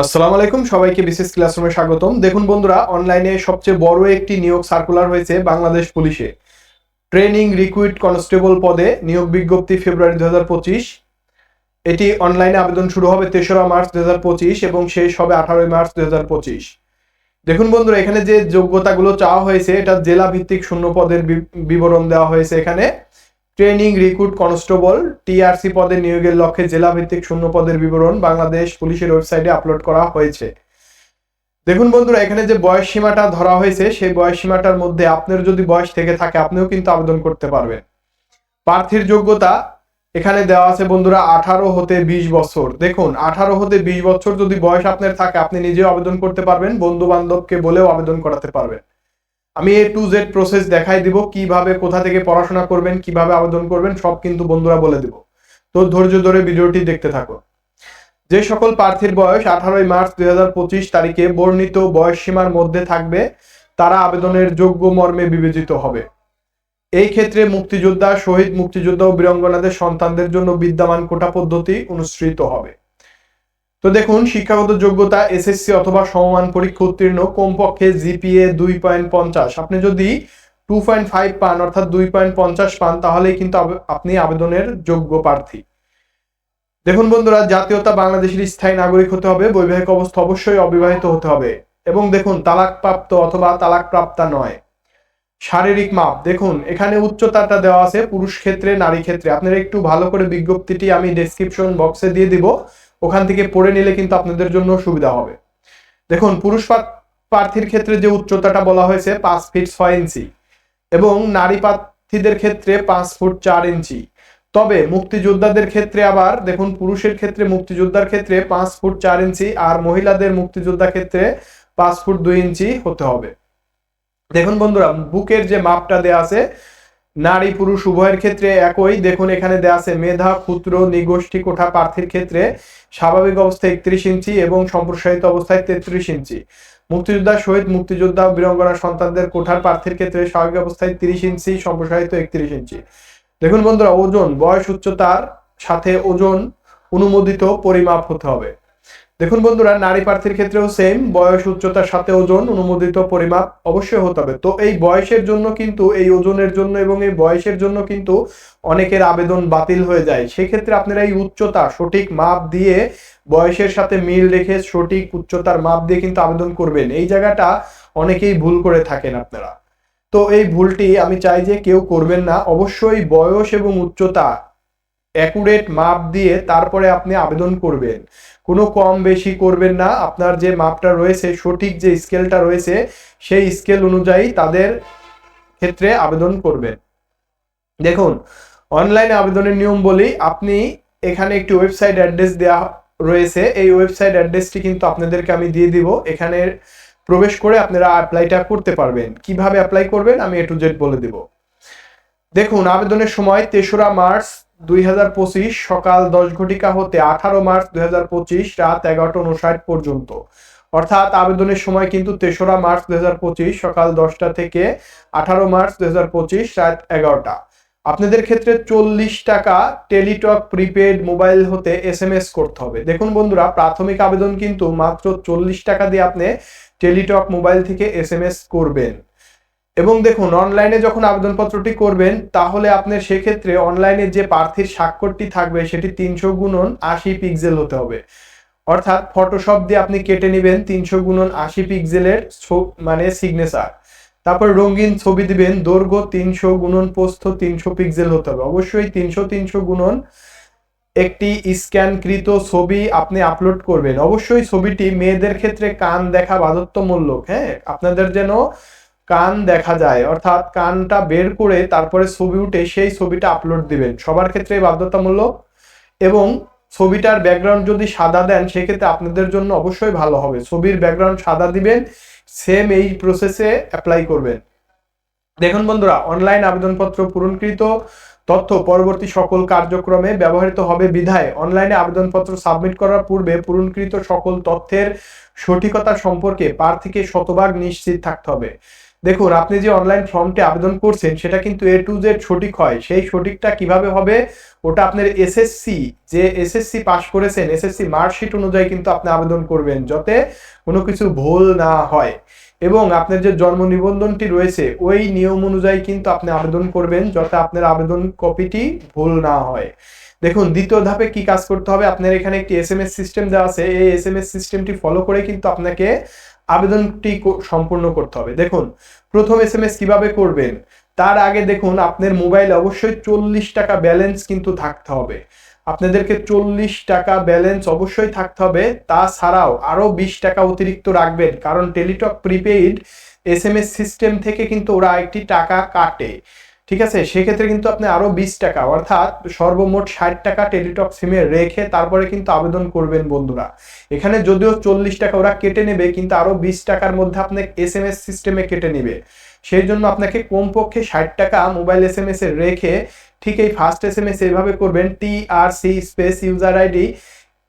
আসসালামু আলাইকুম, সবাইকে বিশেষ ক্লাসরুমে স্বাগতম। দেখুন বন্ধুরা, অনলাইনে সবচেয়ে বড় একটি নিয়োগ সার্কুলার হয়েছে বাংলাদেশ পুলিশে। ট্রেনিং রিক্রুইট কনস্টেবল পদে নিয়োগ বিজ্ঞপ্তি ফেব্রুয়ারি দু হাজার পঁচিশ। এটি অনলাইনে আবেদন শুরু হবে তেসরা মার্চ দুই হাজার পঁচিশ এবং শেষ হবে আঠারোই মার্চ দুই হাজার পঁচিশ। দেখুন বন্ধুরা, এখানে যে যোগ্যতাগুলো চাওয়া হয়েছে, এটা জেলা ভিত্তিক শূন্য পদের বিবরণ দেওয়া হয়েছে এখানে। ট্রেনিং রিক্রুট কনস্টেবল টিআরসি পদে নিয়োগের লক্ষ্যে জেলা ভিত্তিক শূন্য পদের বিবরণ বাংলাদেশ পুলিশের ওয়েবসাইটে আপলোড করা হয়েছে। দেখুন বন্ধুরা, এখানে যে বয়স সীমাটা ধরা হয়েছে, সেই বয়স সীমাটার মধ্যে আপনার যদি বয়স থেকে থাকে, আপনিও কিন্তু আবেদন করতে পারবেন। প্রার্থীর যোগ্যতা এখানে দেওয়া আছে বন্ধুরা, আঠারো হতে বিশ বছর। দেখুন, আঠারো হতে বিশ বছর যদি বয়স আপনার থাকে, আপনি নিজেও আবেদন করতে পারবেন বন্ধু বান্ধবকে বলেও আবেদন করাতে পারবেন। আমি এ টু জেড প্রসেস দেখাই দিব, কীভাবে, কোথা থেকে পড়াশোনা করবেন, কীভাবে আবেদন করবেন, সব কিন্তু বন্ধুরা বলে দিব। তো ধৈর্য ধরে ভিডিওটি দেখতে থাকো যে সকল প্রার্থীর বয়স আঠারোই মার্চ দুই হাজার পঁচিশ তারিখে বর্ণিত বয়স সীমার মধ্যে থাকবে, তারা আবেদনের যোগ্য মর্মে বিবেচিত হবে। এই ক্ষেত্রে মুক্তিযোদ্ধা, শহীদ মুক্তিযোদ্ধা ও বীরঙ্গনাদের সন্তানদের জন্য বিদ্যমান কোটা পদ্ধতি অনুসৃত হবে। তো দেখুন, শিক্ষাগত যোগ্যতা, এসএসসি অথবা সমমান পরীক্ষা উত্তীর্ণ, কমপক্ষে জিপিএ দুই পয়েন্ট পঞ্চাশ। আপনি যদি টু পয়েন্ট ফাইভ পান, অর্থাৎ দুই পয়েন্ট পঞ্চাশ পান, তাহলেই কিন্তু আপনি আবেদনের যোগ্য প্রার্থী। দেখুন বন্ধুরা, জাতীয়তা বাংলাদেশের স্থায়ী নাগরিক হতে হবে, বৈবাহিক অবস্থা অবশ্যই অবিবাহিত হতে হবে। এবং দেখুন, তালাকপ্রাপ্ত অথবা তালাক তালাকপ্রাপ্তা নয়। শারীরিক মাপ, দেখুন, এখানে উচ্চতাটা দেওয়া আছে পুরুষ ক্ষেত্রে, নারী ক্ষেত্রে। আপনারা একটু ভালো করে বিজ্ঞপ্তিটি আমি ডেসক্রিপশন বক্সে দিয়ে দিব। ওখান থেকে পড়ে নিলে কিন্তু আপনাদের জন্য সুবিধা হবে। দেখুন, পুরুষ প্রার্থীর ক্ষেত্রে যে উচ্চতাটা বলা হয়েছে, পাঁচ ফিট ছয় ইঞ্চি এবং নারী প্রার্থীদের ক্ষেত্রে পাঁচ ফুট চার ইঞ্চি। তবে মুক্তিযোদ্ধাদের ক্ষেত্রে আবার, দেখুন, পুরুষের ক্ষেত্রে, মুক্তিযোদ্ধার ক্ষেত্রে পাঁচ ফুট চার ইঞ্চি আর মহিলাদের মুক্তিযোদ্ধা ক্ষেত্রে পাঁচ ফুট দুই ইঞ্চি হতে হবে। দেখুন বন্ধুরা, বুকের যে মাপটা দেয়া আছে নারী পুরুষ উভয়ের ক্ষেত্রে একই। দেখুন, এখানে দেয়া আছে মেধা, ক্ষুদ্র, নিগোষ্ঠী, কোঠা, প্রার্থীর ক্ষেত্রে স্বাভাবিক অবস্থায় একত্রিশ ইঞ্চি এবং সম্প্রসারিত অবস্থায় তেত্রিশ ইঞ্চি। মুক্তিযোদ্ধা, শহীদ মুক্তিযোদ্ধা, বীরঙ্গনা সন্তানদের কোঠার প্রার্থীর ক্ষেত্রে স্বাভাবিক অবস্থায় তিরিশ ইঞ্চি, সম্প্রসারিত একত্রিশ ইঞ্চি। দেখুন বন্ধুরা, ওজন, বয়স, উচ্চতার সাথে ওজন অনুমোদিত পরিমাপ হতে হবে। দেখুন বন্ধুরা, নারী প্রার্থীর ক্ষেত্রেও সেম বয়স উচ্চতার সাথে ওজন, অনুমোদিত পরিমাপ অবশ্যই হতে হবে। তো এই বয়সের জন্য কিন্তু, এই ওজনের জন্য এবং এই বয়সের জন্য কিন্তু অনেকের আবেদন বাতিল হয়ে যায়। সেক্ষেত্রে আপনারা এই উচ্চতা, সঠিক মাপ দিয়ে বয়সের সাথে মিল রেখে সঠিক উচ্চতার মাপ দিয়ে কিন্তু আবেদন করবেন। এই জায়গাটা অনেকেই ভুল করে থাকেন আপনারা। তো এই ভুলটি আমি চাই যে কেউ করবেন না। অবশ্যই বয়স এবং উচ্চতা অ্যাকুরেট মাপ দিয়ে তারপরে আপনি আবেদন করবেন। কোনো কম বেশি করবেন না। আপনার যে মাপটা রয়েছে, সঠিক যে স্কেলটা রয়েছে, সেই স্কেল অনুযায়ী তাদের ক্ষেত্রে আবেদন করবেন। দেখুন, অনলাইনে আবেদনের নিয়ম বলি, আপনি এখানে একটি ওয়েবসাইট অ্যাড্রেস দেওয়া রয়েছে। এই ওয়েবসাইট অ্যাড্রেসটি কিন্তু আপনাদেরকে আমি দিয়ে দিব। এখানে প্রবেশ করে আপনারা অ্যাপ্লাইটা করতে পারবেন। কীভাবে অ্যাপ্লাই করবেন, আমি এ টু জেড বলে দিব। দেখুন, আবেদনের সময় তেসরা মার্চ দুই হাজার পঁচিশ সকাল দশ ঘটিকা হতে আঠারো মার্চ দুই হাজার পঁচিশ রাত এগারোটা উনষাট পর্যন্ত। অর্থাৎ আবেদনের সময় কিন্তু তেসরা মার্চ দু হাজার পঁচিশ সকাল দশটা থেকে আঠারো মার্চ দুই রাত এগারোটা। আপনাদের ক্ষেত্রে চল্লিশ টাকা টেলিটক প্রিপেড মোবাইল হতে এস এম এস করতে হবে। দেখুন বন্ধুরা, প্রাথমিক আবেদন কিন্তু মাত্র চল্লিশ টাকা দিয়ে আপনি টেলিটক মোবাইল থেকে এস এম এস করবেন। এবং দেখুন অনলাইনে যখন আবেদনপত্রটি করবেন, তাহলে আপনার সেক্ষেত্রে অনলাইনে যে প্রার্থীর স্বাক্ষরটি থাকবে, সেটি তিনশো গুণন আশি পিক্সেল হতে হবে। অর্থাৎ ফটোশপ দিয়ে আপনি কেটে নেবেন তিনশো গুণন আশি পিক্সেলের মানে সিগনেচার তারপর রঙিন ছবি দিবেন, দৈর্ঘ্য তিনশো গুণন প্রস্থ তিনশো পিক্সেল হতে হবে। অবশ্যই তিনশো তিনশো গুণন একটি স্ক্যানকৃত ছবি আপনি আপলোড করবেন। অবশ্যই ছবিটি মেয়েদের ক্ষেত্রে কান দেখা বাধ্যতামূলক হ্যাঁ? আপনাদের যেন কান দেখা যায়। অর্থাৎ কানটা বের করে তারপরে ছবি উঠে সেই ছবিটা আপলোড দিবেন। সবার ক্ষেত্রে বাধ্যতামূলক। এবং ছবিটার ব্যাকগ্রাউন্ড যদি সাদা দেন, সেক্ষেত্রে আপনাদের জন্য অবশ্যই ভালো হবে। ছবির ব্যাকগ্রাউন্ড সাদা দিবেন সেম এই প্রসেসে অ্যাপ্লাই করবেন। দেখুন বন্ধুরা অনলাইন আবেদনপত্র পূরণকৃত তথ্য পরবর্তী সকল কার্যক্রমে ব্যবহৃত হবে বিধায়। অনলাইনে আবেদনপত্র সাবমিট করার পূর্বে পূরণকৃত সকল তথ্যের সঠিকতা সম্পর্কে প্রার্থীকে শতভাগ নিশ্চিত থাকতে হবে। দেখুন, আপনি যে অনলাইন ফর্মটি আবেদন করছেন, সেটা কিন্তু এ টু জেড সঠিক হয়। সেই সঠিকটা কীভাবে হবে? ওটা আপনার এসএসসি যে এসএসসি পাশ করেছেন এসএসসি মার্কশিট অনুযায়ী কিন্তু আপনি আবেদন করবেন, যাতে কোনো কিছু ভুল না হয়। এবং আপনার যে জন্ম নিবন্ধনটি রয়েছে, ওই নিয়ম অনুযায়ী কিন্তু আপনি আবেদন করবেন, যাতে আপনার আবেদন কপিটি ভুল না হয়। দেখুন, দ্বিতীয় ধাপে কি কাজ করতে হবে? আপনার এখানে একটি এস এম এস সিস্টেম দেওয়া আছে। এই এস এম এস সিস্টেমটি ফলো করে কিন্তু আপনাকে আবেদনটি সম্পূর্ণ করতে হবে। দেখুন, প্রথম এস এম এস কীভাবে করবেন? তার আগে দেখুন, আপনার মোবাইলে অবশ্যই চল্লিশ টাকা ব্যালেন্স কিন্তু থাকতে হবে। আপনাদেরকে চল্লিশ টাকা ব্যালেন্স অবশ্যই থাকতে হবে। তাছাড়াও আরও বিশ টাকা অতিরিক্ত রাখবেন, কারণ Teletalk prepaid S M S system থেকে কিন্তু ওরা একটি টাকা কাটে। ঠিক আছে? সেক্ষেত্রে কিন্তু আপনি আরও বিশ টাকা অর্থাৎ সর্বমোট ষাট টাকা টেলিটক সিমে রেখে তারপরে কিন্তু আবেদন করবেন বন্ধুরা। এখানে যদিও চল্লিশ টাকা ওরা কেটে নেবে কিন্তু আরও বিশ টাকার মধ্যে আপনি এস এম এস সিস্টেমে কেটে নেবে। সেই জন্য আপনাকে কমপক্ষে ষাট টাকা মোবাইল এস এম এস এ রেখে ঠিক এই ফার্স্ট এস এম এস এইভাবে করবেন T R C space user ID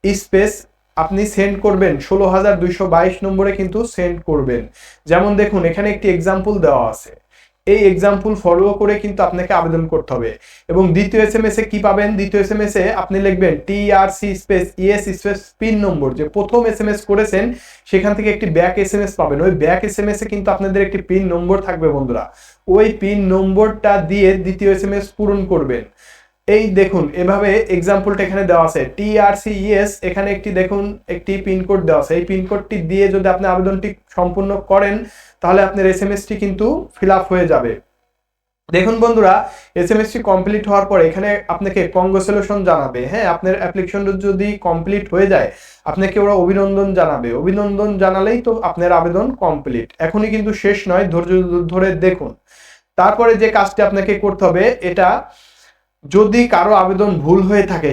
space আপনি সেন্ড করবেন ষোলো হাজার দুইশো বাইশ নম্বরে কিন্তু সেন্ড করবেন। যেমন দেখুন এখানে একটি এক্সাম্পল দেওয়া আছে। এই এক্সাম্পল ফলো করে কিন্তু আপনাকে আবেদন করতে হবে। এবং দ্বিতীয় এস এম এস এ কি পাবেন? দ্বিতীয় এস এম এস এ আপনি লিখবেন T R C space E S space PIN number যে প্রথম এস এম এস করেছেন, সেখান থেকে একটি ব্যাক এস এম এস পাবেন। ওই ব্যাক এস এম এস এ কিন্তু আপনাদের একটি পিন নম্বর থাকবে বন্ধুরা। ওই পিন নম্বরটা দিয়ে দ্বিতীয় এস এম এস পূরণ করবেন। এই দেখুন, এভাবে এক্সাম্পলটা এখানে দেওয়া আছে। টিআরসিএস এখানে একটি দেখুন, একটি পিনকোড দেওয়া আছে। এই পিনকোডটি দিয়ে যদি আপনি আবেদনটি সম্পূর্ণ করেন, তাহলে আপনার এস এম এসটি কিন্তু ফিল হয়ে যাবে। দেখুন বন্ধুরা এস এম এসটি কমপ্লিট হওয়ার পর এখানে আপনাকে কংগ্রেচুলেশন জানাবে। হ্যাঁ আপনার অ্যাপ্লিকেশন যদি কমপ্লিট হয়ে যায়, আপনাকে ওরা অভিনন্দন জানাবে। অভিনন্দন জানালেই তো আপনার আবেদন কমপ্লিট এখনই কিন্তু শেষ নয়, ধৈর্য ধরে দেখুন। তারপরে যে কাজটি আপনাকে করতে হবে, এটা যদি কারও আবেদন ভুল হয়ে থাকে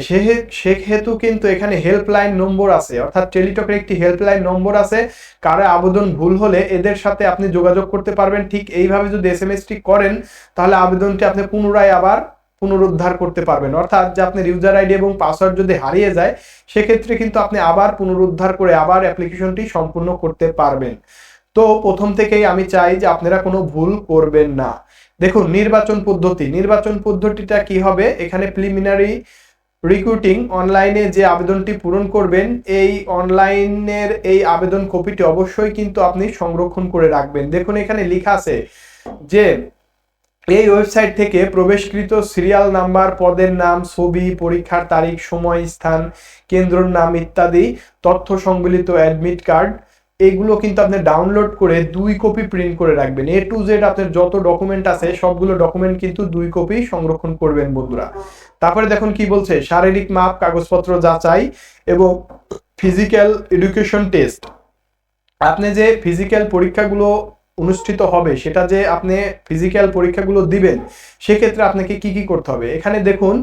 সেহেতু কিন্তু এখানে হেল্পলাইন নম্বর আছে। অর্থাৎ টেলিটকের একটি হেল্পলাইন নম্বর আছে। কারও আবেদন ভুল হলে এদের সাথে আপনি যোগাযোগ করতে পারবেন। ঠিক এইভাবে যদি এস এসটি করেন, তাহলে আবেদনটি আপনি পুনরায় আবার পুনরুদ্ধার করতে পারবেন। অর্থাৎ যে আপনার ইউজার আইডি এবং পাসওয়ার্ড যদি হারিয়ে যায়, সেক্ষেত্রে কিন্তু আপনি আবার পুনরুদ্ধার করে আবার অ্যাপ্লিকেশনটি সম্পূর্ণ করতে পারবেন। তো প্রথম থেকেই আমি চাই যে আপনারা কোনো ভুল করবেন না। দেখুন, নির্বাচন পদ্ধতি। নির্বাচন পদ্ধতিটা কি হবে? এখানে প্রিলিমিনারি রিক্রুটিং অনলাইনে যে আবেদনটি পূরণ করবেন, এই অনলাইনের এই আবেদন কপিটি অবশ্যই কিন্তু আপনি সংরক্ষণ করে রাখবেন। দেখুন, এখানে লেখা আছে যে, এই ওয়েবসাইট থেকে প্রবেশকৃত সিরিয়াল নাম্বার পদের নাম, ছবি, পরীক্ষার তারিখ, সময়, স্থান, কেন্দ্রর নাম ইত্যাদি, তথ্য সংবলিত অ্যাডমিট কার্ড এগুলো কিন্তু আপনি ডাউনলোড করে দুই কপি প্রিন্ট করে রাখবেন। এ টু জেড আপনার যত ডকুমেন্ট আছে, সবগুলো ডকুমেন্ট কিন্তু দুই কপি সংরক্ষণ করবেন বন্ধুরা। তারপরে দেখুন কি বলছে, শারীরিক মাপ, কাগজপত্র যাচাই এবং ফিজিক্যাল এডুকেশন টেস্ট আপনি যে ফিজিক্যাল পরীক্ষাগুলো অনুষ্ঠিত হবে, সেটা যে আপনি ফিজিক্যাল পরীক্ষাগুলো দিবেন, সেক্ষেত্রে আপনাকে কি কি করতে হবে? এখানে দেখুন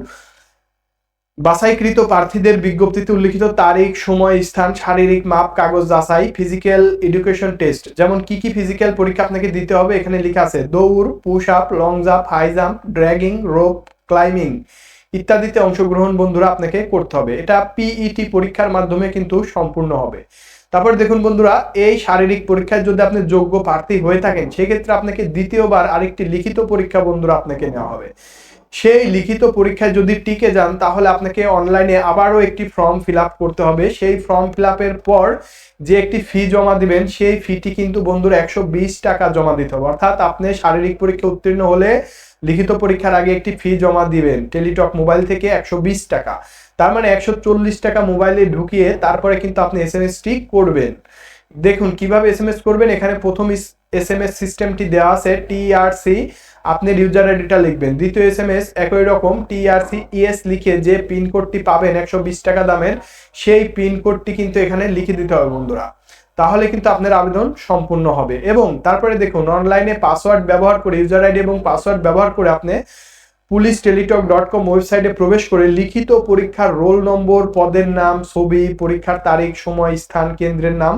বাছাইকৃত প্রার্থীদের বিজ্ঞপ্তিতে উল্লিখিত তারিখ, সময়, স্থান, শারীরিক মাপ, কাগজ যাচাই ফিজিক্যাল এডুকেশন টেস্ট যেমন কি কি ফিজিক্যাল পরীক্ষা আপনাকে দিতে হবে, এখানে লেখা আছে, দৌড় push up long jump high jump dragging rope climbing ইত্যাদিতে অংশগ্রহণ বন্ধুরা আপনাকে করতে হবে। এটা পিইটি e পরীক্ষার মাধ্যমে কিন্তু সম্পূর্ণ হবে। তারপর দেখুন বন্ধুরা, এই শারীরিক পরীক্ষায় যদি আপনি যোগ্য প্রার্থী হয়ে থাকেন, সেক্ষেত্রে আপনাকে দ্বিতীয়বার আরেকটি লিখিত পরীক্ষা বন্ধুরা আপনাকে নেওয়া হবে। সেই লিখিত পরীক্ষায় যদি টিকে যান, তাহলে আপনাকে অনলাইনে আবারও একটি ফর্ম ফিল করতে হবে। সেই ফর্ম ফিল পর যে একটি ফি জমা দিবেন, সেই ফিটি কিন্তু বন্ধুরা একশো টাকা জমা দিতে হবে। অর্থাৎ আপনি শারীরিক পরীক্ষা উত্তীর্ণ হলে লিখিত পরীক্ষার আগে একটি ফি জমা দিবেন টেলিটক মোবাইল থেকে একশো বিশ টাকা। তার মানে একশো চল্লিশ টাকা মোবাইলে ঢুকিয়ে তারপরে কিন্তু আপনি এস এম এসটি করবেন। দেখুন, কীভাবে এস করবেন? এখানে প্রথম এস এম এস সিস্টেমটি দেওয়া আছে টিআরসি আপনি ইউজার আইডিটা লিখবেন। দ্বিতীয় এস এম এস একই রকম টিআরসি ইএস লিখে যে পিনকোডটি পাবেন একশো বিশ টাকা দামের, সেই পিনকোডটি কিন্তু এখানে লিখে দিতে হবে বন্ধুরা। তাহলে কিন্তু আপনার আবেদন সম্পূর্ণ হবে। এবং তারপরে দেখুন অনলাইনে পাসওয়ার্ড ব্যবহার করে ইউজার আইডি এবং পাসওয়ার্ড ব্যবহার করে আপনি পুলিশ টেলিটক ডট কম ওয়েবসাইটে প্রবেশ করে লিখিত পরীক্ষার রোল নম্বর পদের নাম, ছবি, পরীক্ষার তারিখ, সময়, স্থান, কেন্দ্রের নাম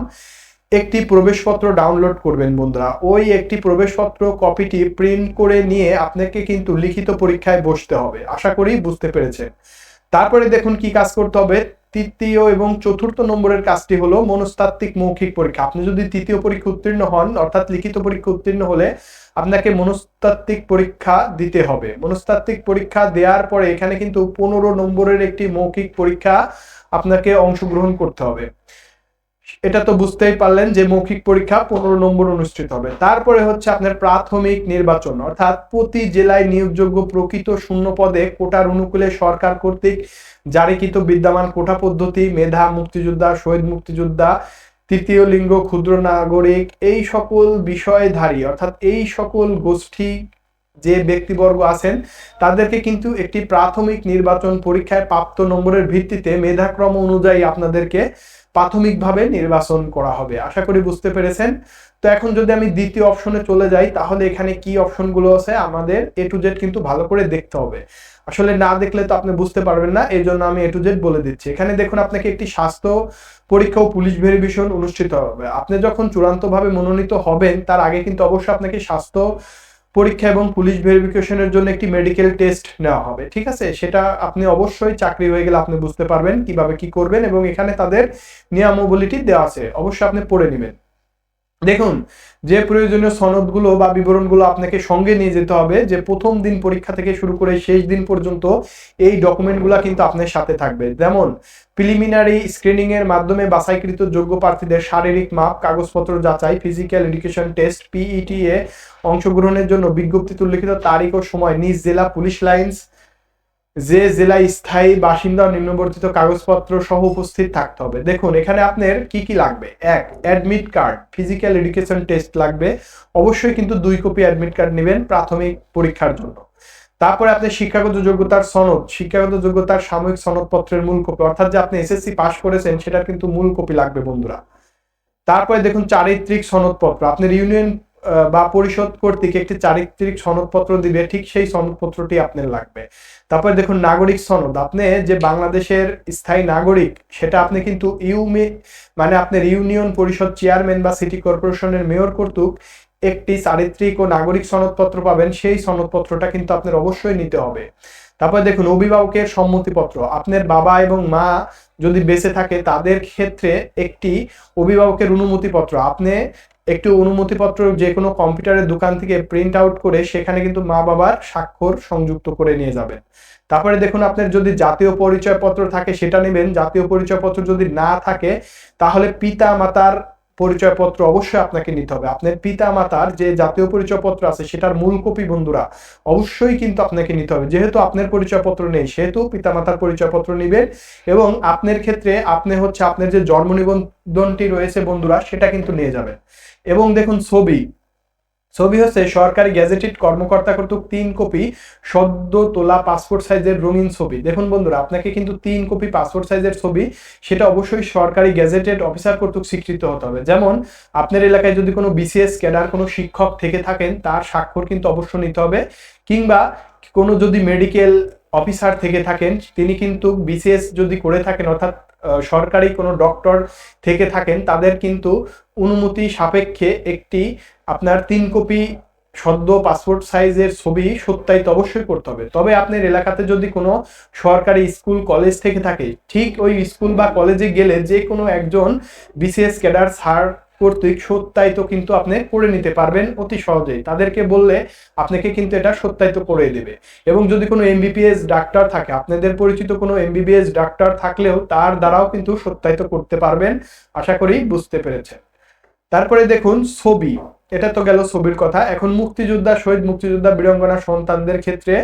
একটি প্রবেশপত্র ডাউনলোড করবেন বন্ধুরা। ওই একটি প্রবেশপত্র কপিটি প্রিন্ট করে নিয়ে আপনাকে কিন্তু লিখিত পরীক্ষায় বসতে হবে। আশা করি বুঝতে পেরেছেন। তারপরে দেখুন কি কাজ করতে হবে। তৃতীয় এবং চতুর্থ নম্বরের কাজটি হলো মনস্তাত্ত্বিক মৌখিক পরীক্ষা। আপনি যদি তৃতীয় পরীক্ষা উত্তীর্ণ হন, অর্থাৎ লিখিত পরীক্ষা উত্তীর্ণ হলে আপনাকে মনস্তাত্ত্বিক পরীক্ষা দিতে হবে। মনস্তাত্ত্বিক পরীক্ষা দেওয়ার পরে এখানে কিন্তু পনেরো নম্বরের একটি মৌখিক পরীক্ষা আপনাকে অংশগ্রহণ করতে হবে। এটা তো বুঝতেই পারলেন যে মৌখিক পরীক্ষা পনেরো নম্বর অনুষ্ঠিত হবে। তারপরে হচ্ছে আপনার প্রাথমিক নির্বাচন, অর্থাৎ প্রতি জেলায় নিয়োগযোগ্য প্রকৃত শূন্য পদে কোটার অনুকূলে সরকার কর্তৃক জারিকৃত বিদ্যমান কোটা পদ্ধতি, মেধা, মুক্তিযোদ্ধা, শহীদ মুক্তিযোদ্ধা, তৃতীয় লিঙ্গ, ক্ষুদ্র নাগরিক, এই সকল বিষয়ধারী, অর্থাৎ এই সকল গোষ্ঠী যে ব্যক্তিবর্গ আছেন, তাদেরকে কিন্তু একটি প্রাথমিক নির্বাচন পরীক্ষায় প্রাপ্ত নম্বরের ভিত্তিতে মেধাক্রম অনুযায়ী আপনাদেরকে প্রাথমিকভাবে নির্বাচন করা হবে। আশা করি বুঝতে পেরেছেন। তো এখন যদি আমি দ্বিতীয় অপশনে চলে যাই, তাহলে এখানে কি অপশনগুলো আছে? আমাদের এ টু জেড কিন্তু ভালো করে দেখতে হবে। আসলে না দেখলে তো আপনি বুঝতে পারবেন না এই জন্য আমি এ টু জেড বলে দিচ্ছি। এখানে দেখুন, আপনাকে একটি স্বাস্থ্য পরীক্ষা ও পুলিশ ভেরিফিকেশন অনুষ্ঠিত হবে। আপনি যখন চূড়ান্তভাবে মনোনীত হবেন, তার আগে কিন্তু অবশ্যই আপনাকে স্বাস্থ্য পরীক্ষা এবং পুলিশ ভেরিফিকেশনের জন্য একটি মেডিকেল টেস্ট নেওয়া হবে, ঠিক আছে? সেটা আপনি অবশ্যই চাকরি হয়ে গেলে আপনি বুঝতে পারবেন কীভাবে কি করবেন এবং এখানে তাদের নিয়মাবলীটি দেওয়া আছে, অবশ্যই আপনি পড়ে নেবেন। দেখুন, যে প্রয়োজনীয় সনদগুলো বা বিবরণগুলো আপনাকে সঙ্গে নিয়ে যেতে হবে, যে প্রথম দিন পরীক্ষা থেকে শুরু করে শেষ দিন পর্যন্ত এই ডকুমেন্টগুলো কিন্তু আপনার সাথে থাকবে। যেমন, প্রিলিমিনারি স্ক্রিনিং এর মাধ্যমে বাছাইকৃত যোগ্য প্রার্থীদের শারীরিক মাপ, কাগজপত্র যাচাই, ফিজিক্যাল এডুকেশন টেস্ট পিইটি এ অংশগ্রহণের জন্য বিজ্ঞপ্তিতে উল্লিখিত তারিখ ও সময়, নিজ জেলা পুলিশ লাইন্স যে জেলায় স্থায়ী বাসিন্দা নিম্নবর্তিত কাগজপত্র সহ উপস্থিত থাকতে হবে। দেখুন, এখানে আপনার কি কি লাগবে? এক admit card physical education test লাগবে। অবশ্যই কিন্তু দুই কপি অ্যাডমিট কার্ড নেবেন প্রাথমিক পরীক্ষার জন্য। তারপরে আপনি শিক্ষাগত যোগ্যতার সনদ, শিক্ষাগত যোগ্যতার সাময়িক সনদপত্রের মূল কপি অর্থাৎ যে আপনি এসএসসি পাস করেছেন, সেটার কিন্তু মূল কপি লাগবে বন্ধুরা। তারপরে দেখুন চারিত্রিক সনদপত্র, আপনার ইউনিয়ন বা পরিষদ কর্তৃক একটি চারিত্রিক সনদপত্র দিবে, ঠিক সেই সনদপত্রটি আপনার লাগবে। তারপরে দেখুন, নাগরিক সনদ। আপনি যে বাংলাদেশের স্থায়ী নাগরিক, সেটা আপনি কিন্তু ইউমে মানে আপনার ইউনিয়ন পরিষদ চেয়ারম্যান বা সিটি কর্পোরেশনের মেয়র কর্তৃক একটি চারিত্রিক ও নাগরিক সনদপত্র পাবেন। সেই সনদপত্রটা কিন্তু আপনার অবশ্যই নিতে হবে। তারপরে দেখুন, অভিভাবকের সম্মতিপত্র। আপনার বাবা এবং মা যদি বেঁচে থাকে, তাদের ক্ষেত্রে একটি অভিভাবকের অনুমতিপত্র। আপনি একটি অনুমতিপত্র যে কোনো কম্পিউটারের দোকান থেকে প্রিন্ট আউট করে সেখানে কিন্তু মা বাবার স্বাক্ষর সংযুক্ত করে নিয়ে যাবেন। তারপরে দেখুন আপনার যদি জাতীয় পরিচয়পত্র থাকে সেটা নেবেন। জাতীয় পরিচয়পত্র যদি না থাকে, তাহলে পিতা মাতার পরিচয়পত্র অবশ্যই আপনাকে নিতে হবে। আপনার পিতা মাতার যে জাতীয় পরিচয়পত্র আছে, সেটার মূল কপি বন্ধুরা অবশ্যই কিন্তু আপনাকে নিতে হবে। যেহেতু আপনার পরিচয়পত্র নেই, সেহেতু পিতা মাতার পরিচয়পত্র নেবেন এবং আপনার ক্ষেত্রে আপনি হচ্ছে আপনার যে জন্ম নিবন্ধনটি রয়েছে বন্ধুরা, সেটা কিন্তু নিয়ে যাবেন। এবং দেখুন ছবি ছবি হচ্ছে, সরকারি গ্যাজেটেড কর্মকর্তা কর্তৃক তিন কপি সদ্য তোলা পাসপোর্ট সাইজের রঙিন ছবি। দেখুন বন্ধুরা, আপনাকে কিন্তু তিন কপি পাসপোর্ট সাইজের ছবি, সেটা অবশ্যই সরকারি গ্যাজেটেড অফিসার কর্তৃক স্বীকৃত হতে হবে। যেমন, আপনার এলাকায় যদি কোনো বিসিএস ক্যাডার, কোনো শিক্ষক থেকে থাকেন, তার স্বাক্ষর কিন্তু অবশ্যই নিতে হবে। কিংবা, কোনো যদি মেডিকেল অফিসার থেকে থাকেন, তিনি কিন্তু বিসিএস যদি করে থাকেন, অর্থাৎ সরকারি কোনো ডক্টর থেকে থাকেন, তাদের কিন্তু অনুমতি সাপেক্ষে একটি আপনার তিন কপি সদ্য পাসপোর্ট সাইজের ছবি সত্যায়িত অবশ্যই করতে হবে। তবে আপনার এলাকাতে যদি কোনো সরকারি স্কুল কলেজ থেকে থাকে, ঠিক ওই স্কুল বা কলেজে গেলে যে কোনো একজন বিশেষ ক্যাডার স্যার কর্তৃক সত্যায়িত কিন্তু আপনি করে নিতে পারবেন অতি সহজেই। তাদেরকে বললে আপনাকে কিন্তু এটা সত্যায়িত করে দেবে। এবং যদি কোনো এমবিবিএস ডাক্তার থাকে, আপনাদের পরিচিত কোনো এমবিবিএস ডাক্তার থাকলেও তার দ্বারাও কিন্তু সত্যায়িত করতে পারবেন, আশা করি বুঝতে পেরেছেন। তারপরে দেখুন ছবি। এটা তো গেল ছবির কথা। এখন মুক্তিযোদ্ধা, শহীদ মুক্তিযোদ্ধা, বীরঙ্গনা সন্তানদের ক্ষেত্রে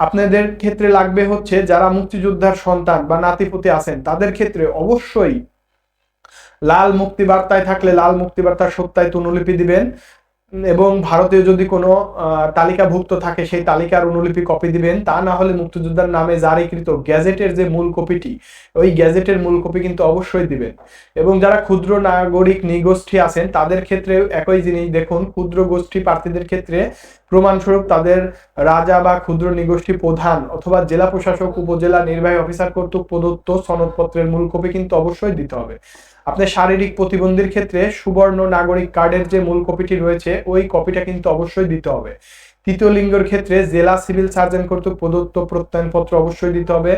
আপনাদের ক্ষেত্রে লাগবে হচ্ছে যারা মুক্তিযোদ্ধার সন্তান বা নাতিপুতি আছেন, তাদের ক্ষেত্রে অবশ্যই লাল মুক্তি বার্তায় থাকলে লাল মুক্তি বার্তার সত্যায়িত অনুলিপি দিবেন। এবং ভারতীয় যদি কোনো তালিকাভুক্ত থাকে, সেই তালিকার অনুলিপি কপি দিবেন। তা না হলে মুক্তিযোদ্ধার নামে জারিকৃত গ্যাজেটের যে মূল কপিটি, ওই গ্যাজেটের মূল কপি কিন্তু অবশ্যই দিবেন। এবং যারা ক্ষুদ্র নাগরিক নিগোষ্ঠী আছেন, তাদের ক্ষেত্রে একই জিনিস দেখুন, ক্ষুদ্র গোষ্ঠী প্রার্থীদের ক্ষেত্রে প্রমাণস্বরূপ তাদের রাজা বা ক্ষুদ্র নিগোষ্ঠী প্রধান অথবা জেলা প্রশাসক, উপজেলা নির্বাহী অফিসার কর্তৃক প্রদত্ত সনদপত্রের মূল কপি কিন্তু অবশ্যই দিতে হবে। আপনার শারীরিক প্রতিবন্ধীর ক্ষেত্রে সুবর্ণ নাগরিক কার্ডের যে মূল কপিটি রয়েছে, ওই কপিটা কিন্তু অবশ্যই দিতে হবে। তৃতীয় লিঙ্গের ক্ষেত্রে জেলা সিভিল সার্জন কর্তৃক প্রদত্ত প্রত্যয়নপত্র অবশ্যই দিতে হবে।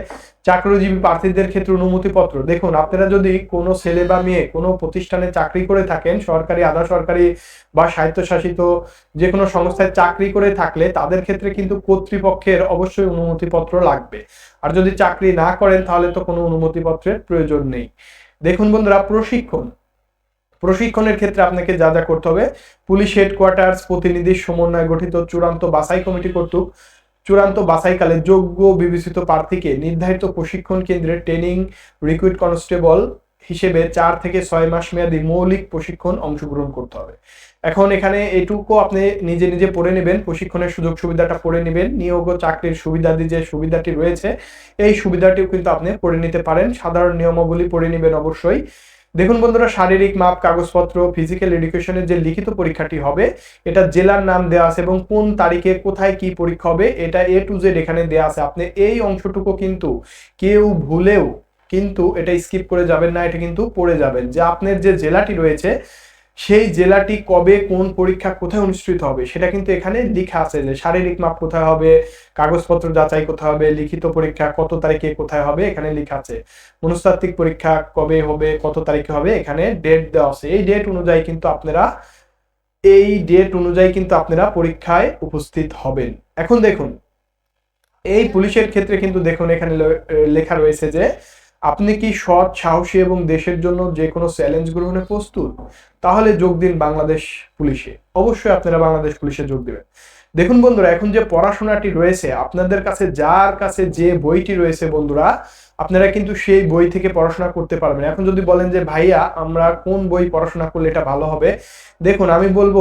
চাকরিজীবী প্রার্থীদের ক্ষেত্রে অনুমতিপত্র। দেখুন, আপনারা যদি কোনো ছেলে বা মেয়ে কোনো প্রতিষ্ঠানে চাকরি করে থাকেন, সরকারি, আধা সরকারি বা স্বায়ত্তশাসিত যে কোনো সংস্থায় চাকরি করে থাকলে তাদের ক্ষেত্রে কিন্তু কর্তৃপক্ষের অবশ্যই অনুমতিপত্র লাগবে। আর যদি চাকরি না করেন, তাহলে তো কোনো অনুমতিপত্রের প্রয়োজন নেই। দেখুন বন্ধুরা, প্রশিক্ষণ। প্রশিক্ষণের ক্ষেত্রে আপনাকে যা যা করতে হবে, পুলিশ হেডকোয়ার্টার্স প্রতিনিধির সমন্বয়ে গঠিত, চূড়ান্ত বাছাই কমিটি কর্তৃক, চূড়ান্ত বাছাইকালে যোগ্য বিবেচিত প্রার্থীকে নির্ধারিত প্রশিক্ষণ কেন্দ্রে ট্রেনিং রিক্রুইট কনস্টেবল হিসেবে চার থেকে ছয় মাস মেয়াদী মৌলিক প্রশিক্ষণ অংশগ্রহণ করতে হবে। এখন এখানে এটুকু আপনি নিজে নিজে পড়ে নেবেন, প্রশিক্ষণের সুযোগ সুবিধাটা পড়ে নেবেন, নিয়োগ ও চাকরির সুবিধাদি যে সুবিধাটি রয়েছে, এই সুবিধাটিও কিন্তু আপনি পড়ে নিতে পারেন। সাধারণ নিয়মাবলী পড়ে নেবেন অবশ্যই। দেখুন বন্ধুরা, শারীরিক মাপ, কাগজপত্র ফিজিক্যাল এডুকেশনের যে লিখিত পরীক্ষাটি হবে, এটা জেলার নাম দেওয়া আছে এবং কোন তারিখে কোথায় কি পরীক্ষা হবে, এটা এ টু জেড এখানে দেওয়া আছে। আপনি এই অংশটুকু কিন্তু কেউ ভুলেও কিন্তু এটা স্কিপ করে যাবেন না, এটা কিন্তু পড়ে যাবেন। যে আপনার যে জেলাটি রয়েছে সেই জেলাটি কবে কোন পরীক্ষা কোথায় অনুষ্ঠিত হবে, সেটা কিন্তু এখানে লিখা আছে যে শারীরিক মাপ কোথায় হবে, কাগজপত্র যাচাই কোথায় হবে, লিখিত পরীক্ষা কত তারিখে কোথায় হবে, এখানে লেখা আছে। মনস্তাত্ত্বিক পরীক্ষা কবে হবে, কত তারিখে হবে, এখানে ডেট দেওয়া আছে। এই ডেট অনুযায়ী কিন্তু আপনারা, এই ডেট অনুযায়ী কিন্তু আপনারা পরীক্ষায় উপস্থিত হবেন। এখন দেখুন, এই পুলিশের ক্ষেত্রে কিন্তু দেখুন এখানে লেখা রয়েছে যে আপনি কি সৎ, সাহসী এবং দেশের জন্য যে কোনো চ্যালেঞ্জ গ্রহণে প্রস্তুত? তাহলে যোগ দিন বাংলাদেশ পুলিশে। অবশ্যই আপনারা বাংলাদেশ পুলিশে যোগ দেবেন। দেখুন বন্ধুরা, এখন যে পড়াশোনাটি রয়েছে, আপনাদের কাছে যার কাছে যে বইটি রয়েছে বন্ধুরা, আপনারা কিন্তু সেই বই থেকে পড়াশোনা করতে পারবেন। এখন যদি বলেন যে, ভাইয়া, আমরা কোন বই পড়াশোনা করলে এটা ভালো হবে? দেখুন, আমি বলব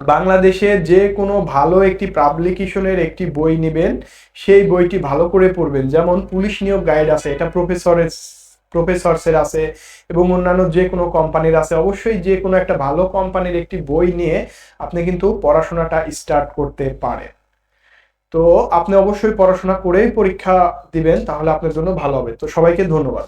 বাংলাদেশে যে কোনো ভালো একটি পাবলিকেশনের একটি বই নেবেন, সেই বইটি ভালো করে পড়বেন। যেমন পুলিশ নিয়োগ গাইড আছে, এটা প্রফেসরের প্রফেসরসের আছে এবং অন্যান্য যে কোনো কোম্পানির আছে। অবশ্যই যে কোনো একটা ভালো কোম্পানির একটি বই নিয়ে আপনি কিন্তু পড়াশোনাটা স্টার্ট করতে পারেন। তো আপনি অবশ্যই পড়াশোনা করেই পরীক্ষা দিবেন, তাহলে আপনার জন্য ভালো হবে। তো সবাইকে ধন্যবাদ।